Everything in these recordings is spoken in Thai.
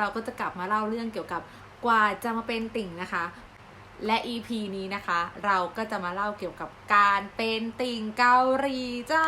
เราก็จะกลับมาเล่าเรื่องเกี่ยวกับกว่าจะมาเป็นติ่งนะคะ และ EP นี้นะคะ เราก็จะมาเล่าเกี่ยวกับการเป็นติ่งเกาหลีจ้า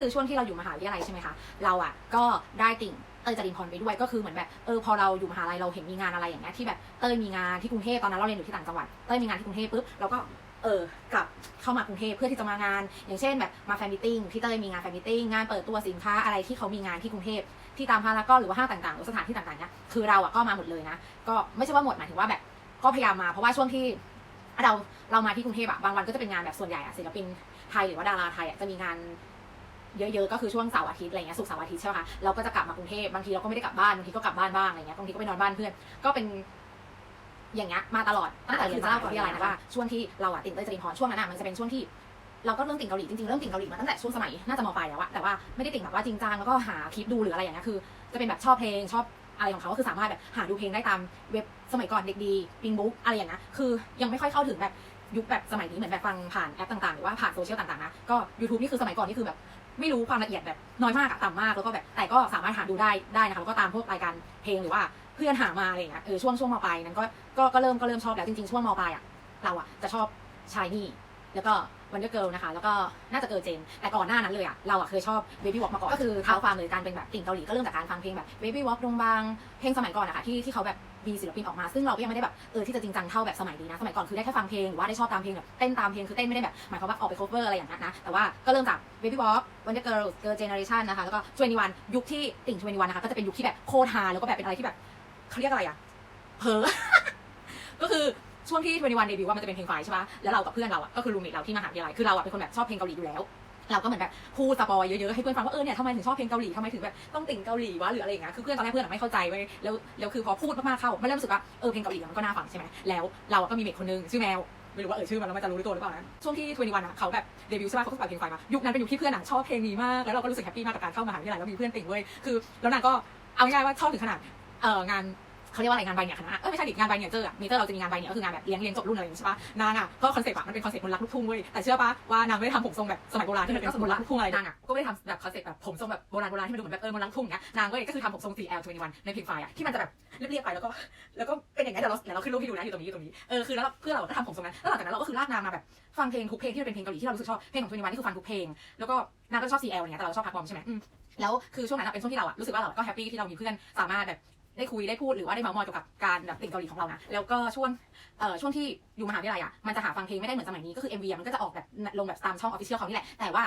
คือช่วงที่เราอยู่มหาวิทยาลัยใช่ไหมคะ เราอะก็ได้ติ่งเต้ยจรินพรไปด้วยก็คือเหมือนแบบเออพอเราอยู่มหาลัยเราเห็นมีงานอะไรอย่างเงี้ยที่แบบเต้ยมีงานที่กรุงเทพตอนนั้นเราเรียนอยู่ที่ต่างจังหวัดเต้ยมีงานที่กรุงเทพปุ๊บเราก็ เออกลับเข้ามากรุงเทพเพื่อที่จะมางาน อย่างเช่นแบบมาแฟนมิทติ้งที่เต้ยมีงานแฟนมิทติ้งงานเปิดตัวสินค้าอะไรที่เขามีงานที่กรุงเทพที่ตามพารากอนหรือว่าห้างต่างๆหรือสถานที่ต่างๆเนี่ยคือเราอะก็มาหมดเลยนะ ก็ไม่ใช่ว่าหมดหมายถึงว่าแบบก็พยายามมาเพราะว่าช่วงที่เราเรามาที่กรุงเทพอะบางวันก็จะเป็นงานแบบส่วนใหญ่อะศิลปินไทยหรือว่าดาราไทยอะจะมีงานเยอะๆ ก็คือช่วงเสาร์อาทิตย์อะไรเงี้ยศุกร์เสาร์อาทิตย์ใช่ไหมคะเราก็จะกลับมากรุงเทพบางทีเราก็ไม่ได้กลับบ้านบางทีก็กลับบ้านบ้างอะไรเงี้ยบางทีก็ไปนอนบ้านเพื่อนก็เป็น อย่างเงี้ยมาตลอดตั้งแต่เรียนมหาวิทยาลัยนะว่าช่วงที่เราอะติ่งเต้ยจรินพรช่วงนั้นอะมันจะเป็นช่วงที่เราก็เริ่มติ่งเกาหลีจริงๆเริ่มติ่งเกาหลีมาตั้งแต่ช่วงสมัยน่าจะมปลายแล้วอะแต่ว่าไม่ได้ติ่งแบบว่าจริงจังแล้วก็หาคลิปดูหรืออะไรอย่างเงี้ยคือ จะเป็นแบบชอบเพลงชอบอะไรของเขาก็คือสามารถแบบหาดูเพลงได้ตามเว็บสมัยก่อนเด็กดีปิงบุ๊กอะไรอย่างเงี้ยคือยังไม่ค่อยเข้าถึงแบบยุคแบบสมัยนี้เหมือนแบบฟังผ่านแอปต่างๆ หรือว่าผ่านโซเชียลต่างๆนะก็ YouTube นี่คือสมัยก่อนนี่คือแบบไม่รู้ความละเอียดแบบน้อยมากอะต่ำมากแล้วก็แบบแต่ก็สามารถหาดูได้ได้นะคะแล้วก็ตามพวกรายการเพลงหรือว่า เพื่อนหามาอะไรอย่างเงี้ยเออช่วงช่วงมปลายนั้นก็ก็ก็เริ่มก็เริ่มชอบแล้วจริงๆช่วงมปลายอะเราอะจะชอบชายนี่แล้วก็วันเดอร์เกิลนะคะแล้วก็น่าจะเกิร์ลเจน แต่ก่อนหน้านั้นเลยอะเราอะเคยชอบเบบี้วอล์กมาก่อนก็คือเท้าความเลยการเป็นแบบติ่งเกาหลีก็เริ่มจากการฟังเพลงแบบเบบี้วอล์กดงบางเพลงสมัยก่อนอะคะที่ที่เขาแบบมีศิลปินออกมา ซึ่งเราก็ยังไม่ได้แบบเออที่จะจริงจังเท่าแบบสมัยนี้นะสมัยก่อนคือได้แค่ฟังเพลงหรือว่าได้ชอบตามเพลงแบบเต้นตามเพลงคือเต้นไม่ได้แบบหมายความว่าออกไป cover อะไรอย่างนั้นนะแต่ว่าก็เริ่มจาก Baby Walk Wonder Girl Girl Generation นะคะแล้วก็21ยุคที่ติ่ง21นะคะก็จะเป็นยุคที่แบบโคตรฮาแล้วก็แบบเป็นอะไรที่แบบ เขาเรียกอะไรอะเพอก็คือช่วงที่21เดบิวต์ว่ามันจะเป็นเพลงไฟใช่ปะแล้วเรากับเพื่อนเราอะก็คือรูมเมทเราที่มหาวิทยาลัยคือเราอะเป็นคนแบบชอบเพลงเกาหลีอยู่แล้ว เราก็เหมือนแบบพูดสปอยเยอะๆให้เพื่อนฟังว่าเออเนี่ยทำไมถึงชอบเพลงเกาหลีทำไมถึงแบบต้องติ่งเกาหลีวะหรืออะไรอย่างเงี้ยคือเพื่อนตอนแรกเพื่อนอะไม่เข้าใจเว้ยแล้วแล้วคือพอพูดมากๆเข้ามันเริ่มรู้สึกว่าเออเพลงเกาหลีมันก็น่าฟังใช่ไหมแล้วเราก็มีเมทคนนึงชื่อแมวไม่รู้ว่าเออชื่อมันแล้วมันจะรู้หรือตัวหรือเปล่านะช่วงที่21อะเขาแบบเดบิวต์ใช่ปะเขาก็ปล่อยเพลงไฟมายุคนั้นเป็นยุคที่เพื่อนอะชอบเพลงนี้มากแล้วเราก็รู้สึกแฮปปี้มากกับการเข้ามหาวิทยาลัยแล้วมีเพื่อนติ่งเว้ยคือแล้วนางก็เอาง่ายว่าชอบถึงขนาด เอองานเขาเรียกว่าอะไรงานใบเนี่ยคณะเออไม่ใช่ดิงานใบเนี่ยเจออะเมเจอเราจะมีงานใบเนี่ยก็คืองานแบบเลี้ยงเลี้ยงจบรุ่นอะไรอย่างเงี้ยใช่ปะนางอะก็คอนเซ็ปต์อะมันเป็นคอนเซ็ปต์คนรักลูกทุ่งเว้ยแต่เชื่อปะว่านางไม่ได้ทำผมทรงแบบสมัยโบราณที่มันเป็นคนรักลูกทุ่งอะไรนางอะก็ไม่ได้ทำแบบคอนเซ็ปต์แบบผมทรงแบบโบราณโบราณที่มันดูเหมือนแบบเออมันรักทุ่งเนี้ยนางก็เลยก็คือทำผมทรง 4L21 ในเพลงไฟอะที่มันจะแบบเรียบๆไปแล้วก็แล้วก็เป็นอย่างเงี้ยเดี๋ยวเราเดี๋ยวเราขึ้นรูปให้ดูนะอยู่ตรงนี้อยู่ตรงนี้เออคือแล้วเพื่อเราก็ทำผมทรงนั้นแล้วหลังจากนั้นเราก็คือลากนางมาแบบฟังเพลงทุกเพลงที่มันเป็นเพลงเกาหลีที่เรารู้สึกชอบเพลงของ21นี่คือฟังทุกเพลงแล้วก็นางก็ชอบ 4L เนี่ยแต่เราชอบพักบอมใช่ไหมแล้วคือช่วงนั้นเป็นช่วงที่เราอะรู้สึกว่าเราก็แฮปปี้ที่เรามีเพื่อนสามารถแบบ ได้คุยได้พูดหรือว่าได้เมาท์มอยเกี่ยวกับการแบบติ่งเกาหลีของเรานะแล้วก็ช่วงเอ่อช่วงที่อยู่มหาวิทยาลัยอะมันจะหาฟังเพลงไม่ได้เหมือนสมัยนี้ก็คือ MV อะมันก็จะออกแบบลงแบบตามช่องออฟฟิเชียลเขานี่แหละแต่ว่า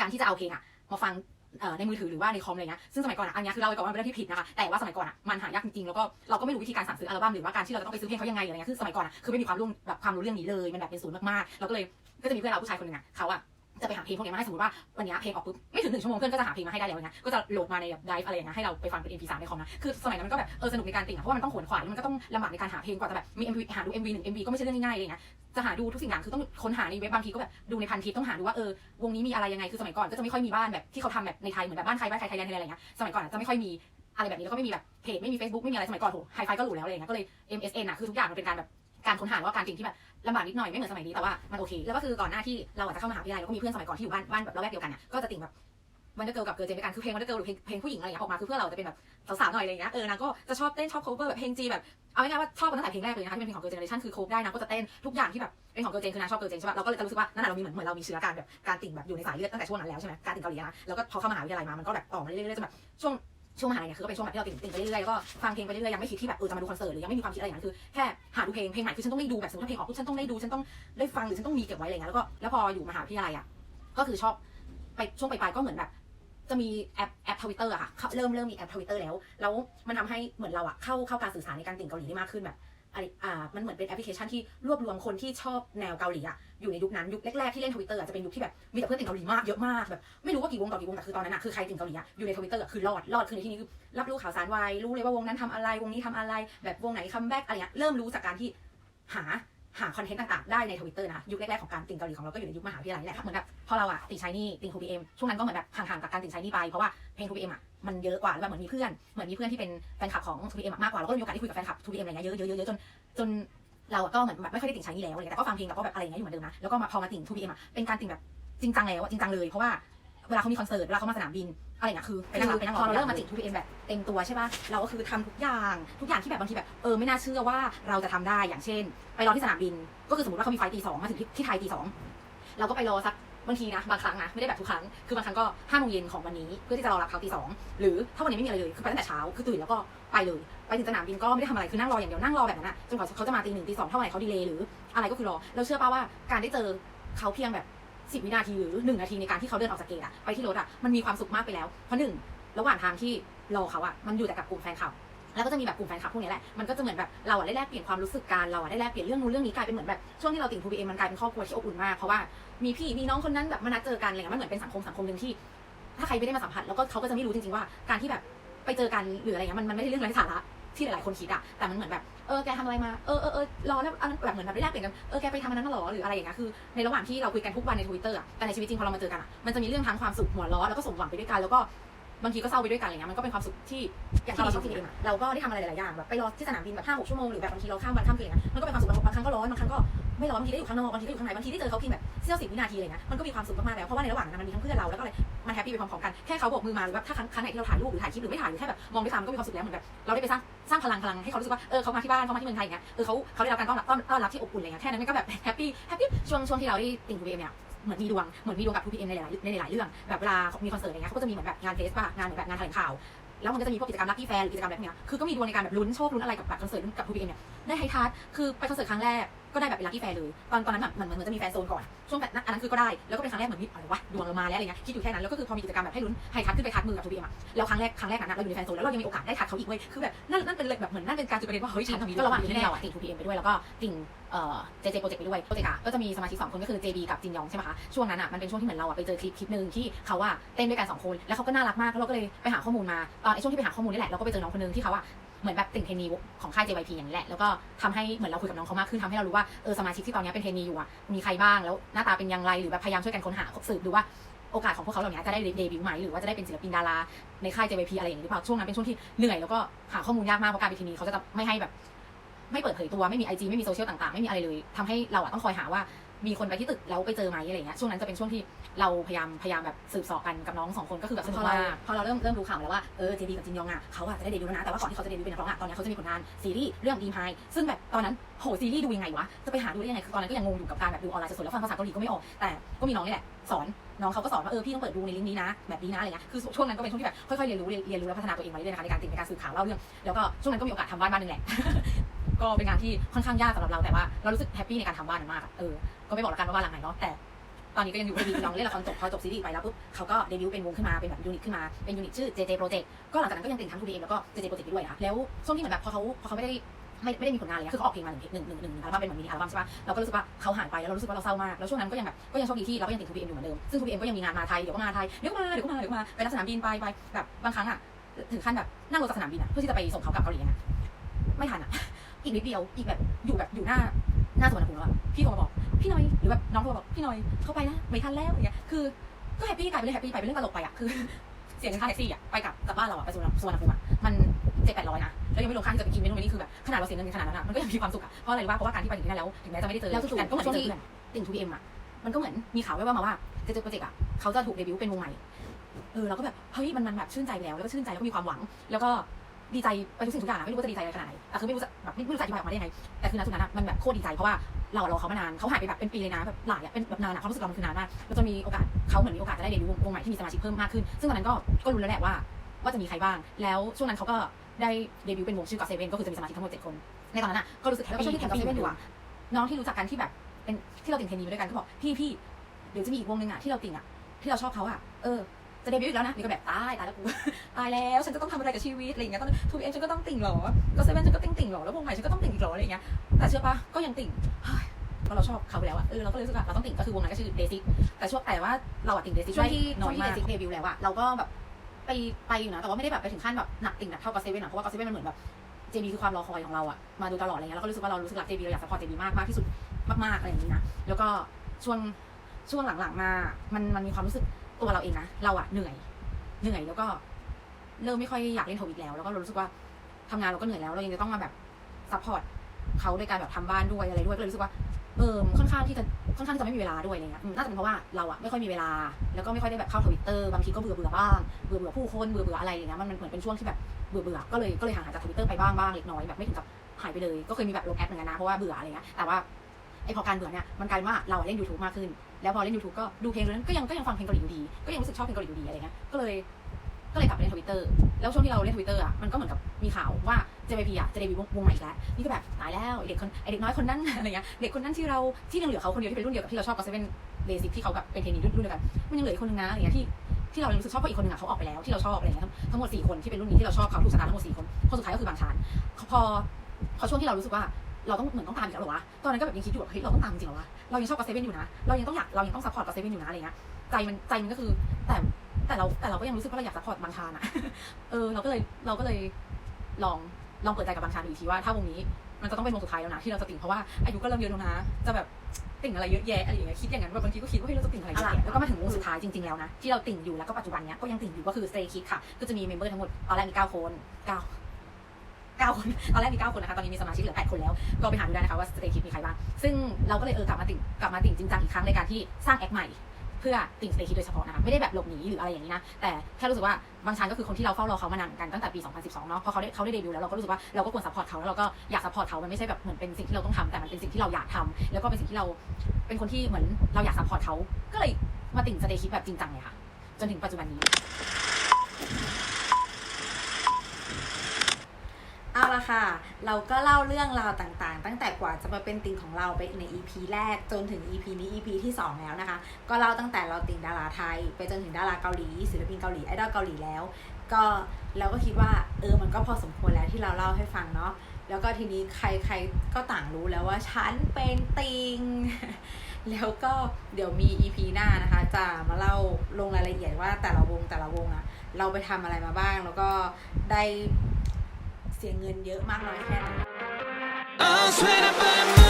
การที่จะเอาเพลงอะมาฟังเอ่อในมือถือหรือว่าในคอมอะไรเงี้ย ซึ่งสมัยก่อนอะ อันเนี้ยคือเราไปก่อนว่ามันเป็นเรื่องที่ผิดนะคะ แต่ว่าสมัยก่อนอะ มันหายากจริงๆ แล้วก็เราก็ไม่รู้วิธีการสั่งซื้ออัลบั้มหรือว่าการที่เราจะต้องไปซื้อเพลงเขายังไงอะไรเงี้ย คือสมัยก่อนอะ คือไม่มีความรู้แบบความรู้เรื่องนี้เลย มันแบบเป็นศูนย์มากๆ เราก็เลย ก็จะมีเพื่อนเราผู้ชายคนหนึ่งอะเขาอะ จะไปหาเพลงพวกนี้มาให้สมมติว่าวันนี้เพลงออกปุ๊บไม่ถึงหนึ่งชั่วโมงเพื่อนก็จะหาเพลงมาให้ได้แล้วนะก็จะโหลดมาในแบบไดฟ์อะไรอย่างเงี้ยให้เราไปฟังเป็น MP3 ในคอมนะคือสมัยนั้นมันก็แบบเออสนุกในการติ่งอะเพราะว่ามันต้องขวนขวายมันก็ต้องลำบากในการหาเพลงกว่าจะแบบมี MV หาดู MV หนึ่ง MV ก็ไม่ใช่เรื่องง่ายๆเลยนะจะหาดูทุกสิ่งอย่างคือต้องค้นหาในเว็บบางทีก็แบบดูในพันทิปต้องหาดูว่าเออวงนี้มีอะไรยังไงคือสมัยก่อนก็จะไม่ค่อยมีบ้านแบบที่เขาทำแบบในไทยเหมือนแบบบ้านใครบ้านใครไทยแลนด์อะไรอย่างเงี้ยสมัยก่อนอะจะไม่ค่อยมีอะไรแบบนี้แล้วก็ไม่มีแบบเพจไม่มี Facebook ไม่มีอะไรสมัยก่อนโหไฮไฟก็หรูแล้วอะไรเงี้ยก็เลย MSN อะคือทุกอย่างมันเป็นการแบบการค้นหาว่าการติ่งที่แบบ ลำบากนิดหน่อยไม่เหมือนสมัยนี้แต่ว่ามันโอเคแล้วก็คือก่อนหน้าที่เราอาจจะเข้ามหาวิทยาลัยแล้วก็มีเพื่อนสมัยก่อนที่อยู่บ้านบ้านแบบละแวกเดียวกันน่ะก็จะติ่งแบบวันเดอร์เกิลกับเกิร์ลเจนด้วยกันคือเพลงวันเดอร์เกิลหรือเพลงเพลงผู้หญิงอะไรอย่างเงี้ยออกมาคือเพื่อนเราจะเป็นแบบสาวๆหน่อยอะไรอย่างเงี้ยเออนางก็จะชอบเต้นชอบ cover แบบเพลงจีแบบเอาง่ายๆว่าชอบตั้งแต่เพลงแรกเลยนะคะที่เป็นเพลงของเกิร์ลเจเนอเรชั่นคือโคฟได้นางก็จะเต้นทุกอย่างที่แบบเป็นของเกิร์ลเจนคือนางชอบเกิร์ลเจนใช่ป่ะเราก็เลยจะรู้สึกว่านั่นแหละเรามีเหมือนเหมือนเรามีเชื้อการแบบการติ่งแบบอยู่ในสายเลือดตั้งแต่ช่วงนั้นแล้วใช่ไหมการติ่งเกาหลีนะแล้วก็พอเข้ามหาวิทยาลัยมามันก็แบบต่อมาเรื่อยๆจนแบบช่วง ช่วงมหาลัยเนี่ยคือก็เป็นช่วงแบบที่เราติ่งติ่งไปเรื่อยๆแล้วก็ฟังเพลงไปเรื่อยๆยังไม่คิดที่แบบเออจะมาดูคอนเสิร์ตหรือยังไม่มีความคิดอะไรอย่างนั้นคือแค่หาดูเพลงเพลงใหม่คือฉันต้องได้ดูแบบสมมติถ้าเพลงออกปุ๊บฉันต้องได้ดูฉันต้องได้ฟังหรือฉันต้องมีเก็บไว้อะไรเงี้ยแล้วก็แล้วพออยู่มหาวิทยาลัยอะก็คือชอบไปช่วงปลายๆก็เหมือนแบบ จะมีแอปแอปทวิตเตอร์อะค่ะเริ่มเริ่มมีแอปทวิตเตอร์แล้ว แล้วมันทำให้เหมือนเราอะเข้าเข้าการสื่อสารในการติ่งเกาหลีได้มากขึ้นแบบ อ่ามันเหมือนเป็นแอปพลิเคชันที่รวบรวมคนที่ชอบแนวเกาหลีอะอยู่ในยุคนั้นยุคแรกๆที่เล่นทวิตเตอร์จะเป็นยุคที่แบบมีแต่เพื่อนติ่งเกาหลีมากเยอะมากแบบไม่รู้ว่ากี่วงต่อกี่วงแต่คือตอนนั้นอะคือใครติ่งเกาหลีอะอยู่ในทวิตเตอร์คือรอดรอดคือในที่นี้คือรับรู้ข่าวสารไวรู้เลยว่าวงนั้นทำอะไรวงนี้ทำอะไร แบบวงไหนคัมแบ็กอะไรเงี้ยเริ่มรู้จากการที่หา หาคอนเทนต์ต่างๆ ได้ในทวิตเตอร์นะ ยุคแรกๆ ของการติ่งเกาหลีของเราก็อยู่ในยุคมหาวิทยาลัยนี่แหละครับเหมือนแบบพอเราอะติ่งชายนี่ติ่ง 2PM ช่วงนั้นก็เหมือนแบบห่างๆจากการติ่งชายนี่ไป เพราะว่าเพลง 2PM อะมันเยอะกว่าแล้วแบบเหมือนมีเพื่อนเหมือนมีเพื่อนที่เป็นแฟนคลับของ 2PM อะมมากกว่าเราก็มีโอกาสที่คุยกับแฟนคลับ 2PM อะไรเงี้ยเยอะๆเยอะๆจนจนเราก็เหมือนแบบไม่ค่อยได้ติ่งชายนี่แล้วอะไรเงี้ยแต่ก็ฟังเพลงแล้วก็แบบอะไรเงี้ยอยู่เหมือนเดิมนะแล้วก็มาพอมาติ่ง 2PM อะเป็นการติงแบบจริงจังแล้วจริงจังเลยเพราะว่า เวลาเขามีคอนเสิร์ตเวลาเขามาสนามบินอะไรอย่างเงี้ยคือไปนั่งรับไปนั่งรอพอเราเริ่มมาติด 2PM แบบเต็มตัวใช่ป่ะเราก็คือทำทุกอย่างทุกอย่างที่แบบบางทีแบบเออไม่น่าเชื่อว่าเราจะทำได้อย่างเช่น ไปรอที่สนามบิน ก็คือสมมติว่าเขามีไฟล์ตีสองมาถึงที่ที่ไทยตีสองเราก็ไปรอสักบางทีนะบางครั้งนะไม่ได้แบบทุกครั้งคือบางครั้งก็ห้าโมงเย็นของวันนี้เพื่อที่จะรอรับเขาตีสองหรือถ้าวันนี้ไม่มีอะไรเลยคือไปตั้งแต่เช้าคือตื่นแล้วก็ไปเลย ไปถึงสนามบินก็ไม่ได้ทำอะไรคือนั่งรออย่างเดียวนั่งรอแบบนั้นอะจนกว่าเขาจะมาตีหนึ่งตีสองเท่าไหร่เขาดีเลย์หรือ อะไรก็คือรอเราเชื่อป่าว่าการได้เจอเขาเพียงแบบ สิบวินาทีหรือหนึ่งนาทีในการที่เขาเดินออกจากเกตอะไปที่รถอะมันมีความสุขมากไปแล้ว เพราะหนึ่งระหว่างทางที่รอเขาอะมันอยู่แต่กับกลุ่มแฟนคลับแล้วก็จะมีแบบกลุ่มแฟนคลับพวกนี้แหละ มันก็จะเหมือนแบบเราอะได้แลกเปลี่ยนความรู้สึกกันเราอะได้แลกเปลี่ยนเรื่องนู้นเรื่องนี้กลายเป็นเหมือนแบบช่วงที่เราติ่ง 2PM มันกลายเป็นครอบครัวที่อบอุ่นมากเพราะว่ามีพี่มีน้องคนนั้นแบบมานัดเจอกันอะไรเงี้ยมันเหมือนเป็นสังคมสังคมหนึ่งที่ ถ้าใครไม่ได้มาสัมผัสแล้วก็เขาก็จะไม่รู้จริงๆว่า การที่แบบไปเจอกันหรืออะไรเงี้ยมันมันไม่ได้เรื่องไร้สาระที่หลายๆคนคิดอะแต่มันเหมือนแบบ เออแกทำอะไรมาเออเออเออรอแล้วแบบเหมือนแบบได้แลกเปลี่ยนกันเออแกไปทำอันนั้นมาหรอหรืออะไรอย่างเงี้ยคือในระหว่างที่เราคุยกันทุกวันในทวิตเตอร์อะแต่ในชีวิตจริงพอเรามาเจอกันอะมันจะมีเรื่องทั้งความสุขหัวเร้อนแล้วก็สมหวังไปด้วยกันแล้วก็บางทีก็เศร้าไปด้วยกันอะไรเงี้ยมันก็เป็นความสุขที่อย่างที่เราชอบที่เองอะเราก็ได้ทำอะไรหลายๆอย่างแบบไปรอที่สนามบินแบบห้าหกชั่วโมงหรือแบบบางทีเราข้ามวันข้ามคืนอะไรเงี้ยมันก็เป็นความสุขบางครั้งก็ร้อนบางครั้งก็ ไม่รอนบางทีได้อยู่ข้างนอกบางทีได้อยู่ข้างในบางทีได้เจอเขาเพียงแบบเสี้ยวสิบวินาทีอะไรเงี้ยมันก็มีความสุขมากๆแล้วเพราะว่าในระหว่างนั้นมันมีทั้งเพื่อนเราแล้วก็อะไรมันแฮปปี้ไปพร้อมๆกันแค่เขาโบกมือมาหรือว่าถ้าครั้งครั้งไหนที่เราถ่ายรูปหรือถ่ายคลิปหรือไม่ถ่ายหรือแค่แบบมองด้วยตามันก็มีความสุขแล้วเหมือนแบบเราได้ไปสร้างสร้างพลังพลังให้เขารู้สึกว่าเออเขามาที่บ้านเขามาที่เมืองไทยอย่างเงี้ยเออเขาเขาได้รับการต้อนรับต้อนรับที่อบอุ่นอะไรเงี้ยแค่นั้นมันก็แบบแฮปปี้แฮปปี้ช่วงช่วงที่เราได้ติ่ง 2PM เนี่ยเหมือนมีดวงเหมือนมีดวงกับ 2PM ในหลายในหลายเรื่องแบบเวลามีคอนเสิร์ตอะไรเงี้ยเขาก็จะมีเหมือนแบบงานเฟสป่ะงานแบบงานแถลงข่าวแล้วมันก็จะมีพวกกิจกรรมลัคกี้แฟนกิจกรรมอะไรพวกเนี้ยคือก็มีดวงในการแบบลุ้นโชคลุ้นอะไรกับแบบคอนเสิร์ตกับ 2PM เนี่ยได้ไฮทัชคือไปคอนเสิร์ตครั้งแรก ก็ได้แบบเป็นลัคกี้แฟนเลย ตอนตอนนั้นแบบเหมือนเหมือนจะมีแฟนโซนก่อน ช่วงแบบนั้นอันนั้นคือก็ได้ แล้วก็เป็นครั้งแรกเหมือนมีอะไรวะดวงเรามาแล้วอะไรเงี้ย คิดอยู่แค่นั้น แล้วก็คือพอมีกิจกรรมแบบให้ลุ้นไฮทัชขึ้นไปทัชมือกับ 2PM อะแล้วครั้งแรกครั้งแรกนั้นอะเราอยู่ในแฟนโซนแล้วเรายังมีโอกาสได้ทัชเขาอีกเว้ย คือแบบนั่นนั่นเป็นแบบเหมือนนั่นเป็นการจุดประเด็นว่าเฮ้ยฉันทำนี้ก็ระหว่างที่เราอะติด 2PM ไปด้วยแล้วก็ติ่งเอ่อ JJ Project ไปด้วยโปรเจกต์อะก็จะมีสมาชิกสองคนก็คือ JB กับจินยองใช่ไหมคะช่วงนั้นอะมันเป็นช่วงที่เหมือนเราอะไปเจอคลิปคลิปหนึ่งที่เขาอะเต้นด้วยกันสองคนแล้วเขาก็น่ารักมากแล้วเราก็เลยไปหาข้อมูลมาตอนไอ้ช่วงที่ไปหาข้อมูลนี่แหละเราก็ไปเจอน้องคนนึงที่เขาอะ เหมือนแบบติ่งเทรนนีของค่าย JYP อย่างนี้แหละ แล้วก็ทำให้เหมือนเราคุยกับน้องเขามากขึ้นทำให้เรารู้ว่าเออสมาชิกที่ตอนนี้เป็นเทรนนีอยู่อะมีใครบ้างแล้วหน้าตาเป็นอยังไงหรือแบบพยายามช่วยกันค้นหาสืบดูว่าโอกาสของพวกเขาเหล่านี้จะได้เดบิวต์ไหมหรือว่าจะได้เป็นศิลปินดาราในค่าย JYP อะไรอย่างนี้หรือเปล่าช่วงนั้นเป็นช่วงที่เหนื่อยแล้วก็หาข้อมูลยากมากเพราะการเป็นเทนนีเขาจะไม่ให้แบบ ไม่เปิดเผยตัวไม่มีไอจีไม่มีโซเชียลต่างๆ ไม่มีอะไรเลยทำให้เราอะต้องคอยหาว่า มีคนไปที่ตึกแล้วไปเจอไหมอะไรเงี้ยช่วงนั้นจะเป็นช่วงที่เราพยายามพยายามแบบสืบเสอบกันกับน้องสองคนก็คือแบบสนุกมากพอเราเริ่มเริ่มรู้ข่าวแล้วว่าเออเจดีกับจินยองอะเขาอะจะได้เดบิวต์แล้วนะแต่ว่าก่อนที่เขาจะเดบิวต์เป็นนักร้องอะตอนนี้เขาจะมีผลงานซีรีส์เรื่องดีมไฮซึ่งแบบตอนนั้นโหซีรีส์ดูยังไงวะจะไปหาดูได้ยังไงคือตอนนั้นก็ยังงงอยู่กับการแบบดูออนไลน์สดๆแล้วฟังภาษาเกาหลีก็ไม่ออกแต่ก็มีน้องนี่แหละสอนน้องเขาก็สอนว่าเออพี่ต้องเปิดดูในลิงก์นี้นะแบบนี้นะอะไรเงี้ยคือช่วงนั้นก็เป็นช่วงที่แบบค่อยๆเรียนรู้เรียนเรียนรู้และพัฒนาตัวเองมาเรื่อยๆนะคะในการติดในการสื่อข่าวเล่าเรื่องแล้วก็ช่วงนั้นก็มีโอกาสทำบ้านบ้านหนึงแหละก็เป็นงานที่ค่อนข้างยากสำหรับเราแต่ว่าเรารู้สึกแฮปปี้ในการทำบ้านนั้นมากอะเออ ก็ไม่บอกละกันว่าบ้านหลังไหนเนาะแต่ตอนนี้ก็ยังอยู่ดีน้องเล่นละครจบพอจบซีรีส์ไปแล้วปุ๊บเขาก็เดบิวต์เป็นวงขึ้นมาเป็นแบบยูนิตขึ้นมาเป็นยูนิตชื่อ JJ Project ก็หลังจากนั้นก็ยังติดทั้ง 2PM แล้วก็ JJ Project ไปด้วยนะคะแล้วช่วงที่เหมือนแบบพอเขาพอเขาไม่ได้ไม่ไม่ได้มีผลงานเงี้ยคือเขาออกเพลงมาหนึ่งหนึ่งหนึ่งหนึ่งอัลบั้มเป็นเหมือนมินิอัลบั้มใช่ป่ะเราก็รู้สึกว่าเขาหายไปแล้วเรารู้สึกว่าเราเศร้ามากแล้วช่วงนั้นก็ยังแบบก็ยังโชคดีที่เราก็ยังติด 2PM อยู่เหมือนเดิมซึ่ง 2PM ก็ยังมีงานมาไทยเดี๋ยวก็มาไทยเดี๋ยวก็มาเดี๋ยวก็มาเดี๋ยวก็มาไปรับสนามบินไปไปแบบบางครั้งอะถึงขั้นแบบนั่งรถจากสนามบินอะเพื่อที่จะไปส่งเขากลับเกาหลีอะไม่ทันอะอีกนิดเดียวอีกแบบอยู่แบบอยู่หน้าหน้าสวนภูมิแล้วอะพี่โทรมาบอก พี่หน้อยหรือแบบน้องโทรมาบอกพี่หน้อยเข้าไปนะไม่ทันแล้วอย่างเงี้ยคือก็แฮปปี้กลายเป็นเรื่องแฮปปี้ไปเป็นเรื่องตลกไปอะคือ เสียเงินค่าแท็กซี่อะไปกลับจากบ้านเราอะไปสุวรรณสุวรรณภูมิอะมันเจ็ดแปดร้อยนะแล้วยังไม่รวมค่าที่จะไปกินเมนูนี้คือแบบขนาดเราเสียเงินขนาดนั้นอะมันก็ยังมีความสุขอะเพราะอะไรรู้ป่ะเพราะว่าการที่ไปถึงที่นั่นแล้วถึงแม้จะไม่ได้เจอแล้วจู่ๆกันก็เหมือนช่วงที่ติ่ง 2PM อะมันก็เหมือนมีข่าวแว่วๆมาว่าเจเจโปรเจกต์อะเขาจะถูกเดบิวต์เป็นวงใหม่เออเราก็แบบเฮ้ยมันมันแบบชื่นใจแล้วแล้วก็ชื่นใจแล้วก็มีความหวัง แล้วก็ดีใจไปทุกสิ่งทุกอย่างอะไม่รู้ว่าจะดีใจอะไรขนาดไหนแต่คือไม่รู้จะแบบไม่รู้จะอธิบายออกมาได้ยังไงแต่คือณจุดนั้นอะมันแบบโคตรดีใจเพราะว่า เราเราเขามานานเขาหายไปแบบเป็นปีเลยนะแบบหลายอะเป็นแบบนานอะความรู้สึกเรามันคือนานมากแล้วจะมีโอกาสเขาเหมือนมีโอกาสจะได้เดบิวต์วงใหม่ที่มีสมาชิกเพิ่มมากขึ้น ซึ่งตอนนั้นก็ก็รู้แล้วแหละว่าว่าจะมีใครบ้าง แล้วช่วงนั้นเขาก็ได้เดบิวต์เป็นวงชื่อก็เซเว่นก็คือจะมีสมาชิกทั้งหมดเจ็ดคน ในตอนนั้นอะก็รู้สึกแฮปแล้วก็ปี้ช่วงที่แข่งแฮปปี้ Got7 อยู่อะน้องที่รู้จักกันที่แบบเป็นที่เราติ่งเทนนีมาด้วยกันก็บอกพี่พี่เดี๋ยวจะมีอีกวงหนึ่งอะที่เราติ่งอะที่เราชอบเขาอะเออ จะเดบิวต์อีกแล้วนะนี่ก็แบบตายตายแล้วกู ตายแล้วฉันจะต้องทำอะไรกับชีวิตอะไรอย่างเงี้ยตอนทูเอ็นฉันก็ต้องติ่งเหรอก็เซเว่นฉันก็ติ่งติ่งเหรอแล้ววงใหม่ฉันก็ต้องติ่งอีกเหรออะไรอย่างเงี้ยแต่เชื่อปะก็ยังติ่งเฮ้ยเพราะเราชอบเขาไปแล้วอะเออเราก็เลยรู้สึกว่าเราต้องติ่งก็คือวงนั้นก็ชื่อเดซิกแต่ช่วงแต่ว่าเราอะติ่งเดซิกช่วงที่น้ช่อวยงที่มาเดกซิกเดบิวต์แล้วอะเราก็แบบไปไปอยู่นะแต่ว่าไม่ได้แบบไปถึงขั้นแบบหนักติ่งหนักเท่ากับเซเว่นอะเพราะว่ากับเซเว่นมันเหมือนแบบเจบีคือความรอคอยของเราอะมาโดยตลอดอะไรเงี้ยเราก็รู้สึกว่าเรารู้สึกรักเจบีเราอยากสปอร์ตเจบีมากมากที่สุดมากๆอะไรอย่างนี้นะแล้วก็ช่วงช่วงหลังๆมา มันมันมีความรู้สึก ตัวเราเองนะเราอะเหนื่อย เหนื่อยแล้วก็เริ่มไม่ค่อยอยากเล่นทวิตแล้ว แล้วก็รู้สึกว่าทำงานเราก็เหนื่อยแล้วเรายังจะต้องมาแบบซัพพอร์ตเขาด้วยการแบบทำบ้านด้วยอะไรด้วยก็เลยรู้สึกว่าเออค่อนข้างที่จะค่อนข้างที่จะไม่มีเวลาด้วยอะไรเงี้ยน่าจะเป็นเพราะว่าเราอะไม่ค่อยมีเวลา แล้วก็ไม่ค่อยได้แบบเข้าทวิตเตอร์บางทีก็เบื่อเบื่อบ้างเบื่อเบื่อผู้คนเบื่อเบื่ออะไรอย่างเงี้ยมันมันเหมือนเป็นช่วงที่แบบเบื่อเบื่อก็เลยก็เลยห่างหายจากทวิตเตอร์ไปบ้างบ้างเล็กน้อยแบบไม่ถึงกับหายไปเลย ก็เคยมีแบบลบแอปเหมือนกันนะเพราะว่าเบื่ออะไรเงี้ยแต่ว่าไอ้พอการเบื่อเนี่ยมันกลายว่าเราเล่น YouTube มากขึ้น แล้วพอเล่น YouTube ก็ดูเพลงนั้นก็ยังก็ยังฟังเพลงเกาหลีอยู่ดี ก็ยังรู้สึกชอบเพลงเกาหลีอยู่ดีอะไรเงี้ยก็เลยก็เลยกลับไปเล่นทวิตเตอร์แล้วช่วงที่เราเล่นทวิตเตอร์อะมันก็เหมือนกับมีข่าวว่า JYP อะจะเดบิวต์วงใหม่อีกแล้วนี่ก็แบบตายแล้วไอเด็กคนไอเด็กน้อยคนนั้นอะไรเงี้ยเด็กคนนั้นที่เราที่ยังเหลือเขาคนเดียวที่เป็นรุ่นเดียวกับที่เราชอบกับเซเว่นเบสิกที่เขาแบบเป็นเทนนีรุ่นรุ่นเดียวกันมันยังเหลืออีกคนนึงนะอะไรเงี้ยที่ที่เรารู้สึกชอบเพราะอีกคนนึงอะเขาออกไปแล้วที่เราชอบอะไรเงี้ยทั้งทั้งหมดสี่คนที่เป็นรุ่นนี้ที่เราชอบเขาถูกสตาร์ททั้งหมดสี่คนคนสุดท้ายก็คือบางชานพอพอช่วงที่เรารู้สึกว่า เราต้องเหมือนต้องตามอีกแล้วเหรอวะตอนนั้นก็แบบยังคิดอยู่ว่าเฮ้ยเราต้องตามจริงเหรอวะเรายังชอบกับเซเว่นอยู่นะเรายังต้องอยากเรายังต้องซัพพอร์ตกับเซเว่นอยู่นะอะไรเงี้ยใจมันใจมันก็คือ แต่แต่เราแต่เราก็ยังรู้สึกว่าเราอยากซัพพอร์ตบางชานอะเออเราก็เลยเราก็เลยลองลองเปิดใจกับบางชานดูอีกทีว่าถ้าวงนี้มันจะต้องเป็นวงสุดท้ายแล้วนะที่เราจะติ่งเพราะว่าอายุก็เริ่มเยอะแล้วนะ จะแบบติ่งอะไรเยอะแยะอะไรอย่างเงี้ยคิดอย่างนั้นแบบบางทีก็คิดว่าเฮ้ยเราจะติ่งอะไรเยอะแยะแล้วก็มาถึงวงสุดท้ายจริงๆแล้วนะที่เราติ่งอยู่แล้วก็ปัจจุบันเนี้ยก็ยังติ่งอยู่ก็คือ Stray Kids ค่ะก็จะมีเมมเบอร์ทั้งหมดตอนแรกมีเก้าคนเก้า เก้าคน ตอนแรกมีเก้าคนนะคะ ตอนนี้มีสมาชิกเหลือแปดคนแล้ว ก็ไปหาดูได้นะคะว่า Stray Kids มีใครบ้าง ซึ่งเราก็เลยเออกลับมาติ่งกลับมาติ่งจริงจังอีกครั้งในการที่สร้างแอคใหม่เพื่อติ่งสเตคิดโดยเฉพาะนะคะ ไม่ได้แบบหลบหนีหรืออะไรอย่างนี้นะ แต่แค่รู้สึกว่าบางชันก็คือคนที่เราเฝ้ารอเขามานานเหมือนกันตั้งแต่ปี 2012 เนาะ พอเขาได้เขาได้เดบิวต์แล้วเราก็รู้สึกว่าเราก็ควรซัพพอร์ตเขาแล้วเราก็อยากซัพพอร์ตเขา มันไม่ใช่แบบเหมือนเป็นสิ่งที่เราต้องทำแต่มันเป็นสิ่งที่เราอยากทำแล้วก็เป็นสิ่งที่เราเป็นคนที่เหมือนเราอยากซัพพอร์ตเขา ก็เลยมาติ่งสเตคิดแบบจริงจังเลยค่ะ จนถึงปัจจุบันนี้ เอาละค่ะ เราก็เล่าเรื่องราวต่างๆ ตั้งแต่กว่าจะมาเป็นติ่งของเราไปใน EP แรกจนถึง EP นี้ EP ที่ 2 แล้วนะคะ ก็เล่าตั้งแต่เราติ่งดาราไทย ไปจนถึงดาราเกาหลีศิลปินเกาหลีไอดอลเกาหลีแล้ว ก็เราก็คิดว่าเออมันก็พอสมควรแล้วที่เราเล่าให้ฟังเนาะแล้วก็ทีนี้ใครใครก็ต่างรู้แล้วว่าฉันเป็นติง แล้วก็เดี๋ยวมี EP หน้านะคะ จะมาเล่าลงรายละเอียดว่าแต่ละวงแต่ละวงอะเราไปทำอะไรมาบ้าง แล้วก็ได้ เสียเงินเยอะมากน้อยแค่ไหน